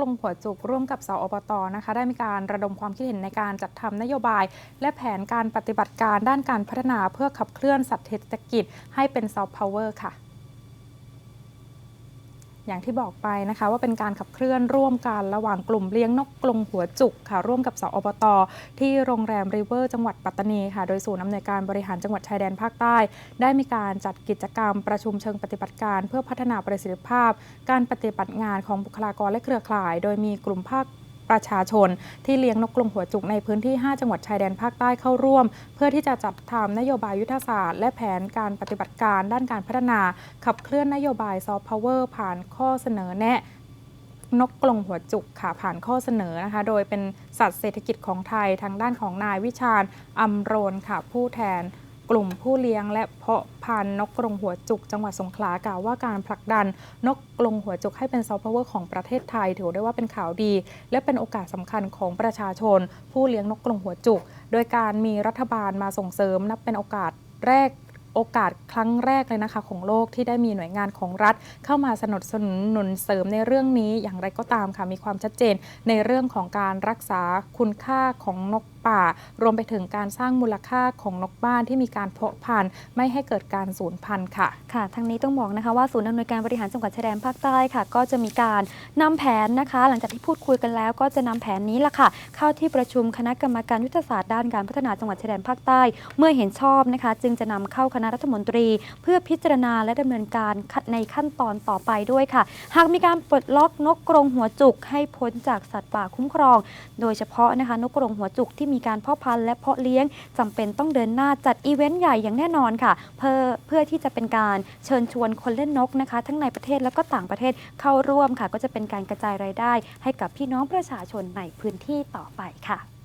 ลงหัวจุกร่วมกับสอบตนะคะได้มีการระดมความคิดเห็นในการจัดทำนโยบาย และแผนการปฏิบัติการด้านการพัฒนาเพื่อขับเคลื่อนสัตว์เศรษฐกิจให้เป็นซอฟต์พาวเวอร์ค่ะ อย่างที่บอกไปนะคะ ว่าเป็นการขับเคลื่อนร่วมกันระหว่างกลุ่มเลี้ยงนกกรงหัวจุกค่ะ ร่วมกับสอบตที่โรงแรมริเวอร์จังหวัดปัตตานีค่ะ โดยศูนย์อำนวยการบริหารจังหวัดชายแดนภาคใต้ ได้มีการจัดกิจกรรมประชุมเชิงปฏิบัติการ เพื่อพัฒนาประสิทธิภาพ การปฏิบัติงานของบุคลากรและเครือข่าย โดยมีกลุ่มภาค ประชาชน ที่เลี้ยงนกกรงหัวจุกในพื้นที่ 5 จังหวัดชายแดนภาคใต้เข้าร่วม เพื่อที่จะจัดทำนโยบายยุทธศาสตร์ และแผนการปฏิบัติการด้านการพัฒนา ขับเคลื่อนนโยบายซอฟต์พาวเวอร์ผ่านข้อเสนอแนะนกกรงหัวจุกค่ะผ่านข้อเสนอนะคะ โดยเป็นสัตว์เศรษฐกิจของไทยทางด้านของนายวิชาญอัมโรนค่ะผู้แทน กลุ่มผู้เลี้ยงและเพาะพันธุ์นกกรงหัวจุกจังหวัดสงขลากล่าวว่าการผลักดันนกกรงหัวจุกให้เป็นซอฟต์พาวเวอร์ของประเทศไทย ถือได้ว่าเป็นข่าวดี และเป็นโอกาสสำคัญของประชาชน ผู้เลี้ยงนกกรงหัวจุก โดยการมีรัฐบาลมาส่งเสริมนับเป็นโอกาสแรกโอกาสครั้งแรกเลยนะคะของโลกที่ได้มีหน่วยงานของรัฐ เข้ามาสนับสนุนเสริมในเรื่องนี้อย่างไรก็ตามค่ะมีความชัดเจนในเรื่องของการรักษาคุณค่าของนกป่า รวมไปถึงการสร้างมูลค่าของนกบ้านที่มีการเพาะพันธุ์ไม่ให้เกิดการสูญพันธุ์ค่ะ ค่ะทางนี้ต้องบอกนะคะว่าศูนย์อำนวยการบริหารจังหวัดชายแดนภาคใต้ค่ะ ก็จะมีการนำแผนนะคะ หลังจากที่พูดคุยกันแล้ว ก็จะนำแผนนี้ล่ะค่ะ เข้าที่ประชุมคณะกรรมการยุทธศาสตร์ด้านการพัฒนาจังหวัดชายแดนภาคใต้ เมื่อเห็นชอบนะคะ จึงจะนำเข้าคณะรัฐมนตรี เพื่อพิจารณาและดำเนินการในขั้นตอนต่อไปด้วยค่ะ หากมีการปลดล็อกนกกรงหัวจุกให้พ้นจากสัตว์ป่าคุ้มครอง โดยเฉพาะนะคะนกกรงหัวจุกที่มีการเพาะพันธุ์และเพาะเลี้ยงจำเป็นต้องเดินหน้าจัดอีเวนต์ใหญ่อย่างแน่นอนค่ะ เพื่อเพื่อที่จะเป็นการเชิญชวนคนเล่นนกนะคะ ทั้งในประเทศแล้วก็ต่างประเทศเข้าร่วมค่ะ ก็จะเป็นการกระจายรายได้ ให้กับพี่น้องประชาชนในพื้นที่ต่อไปค่ะ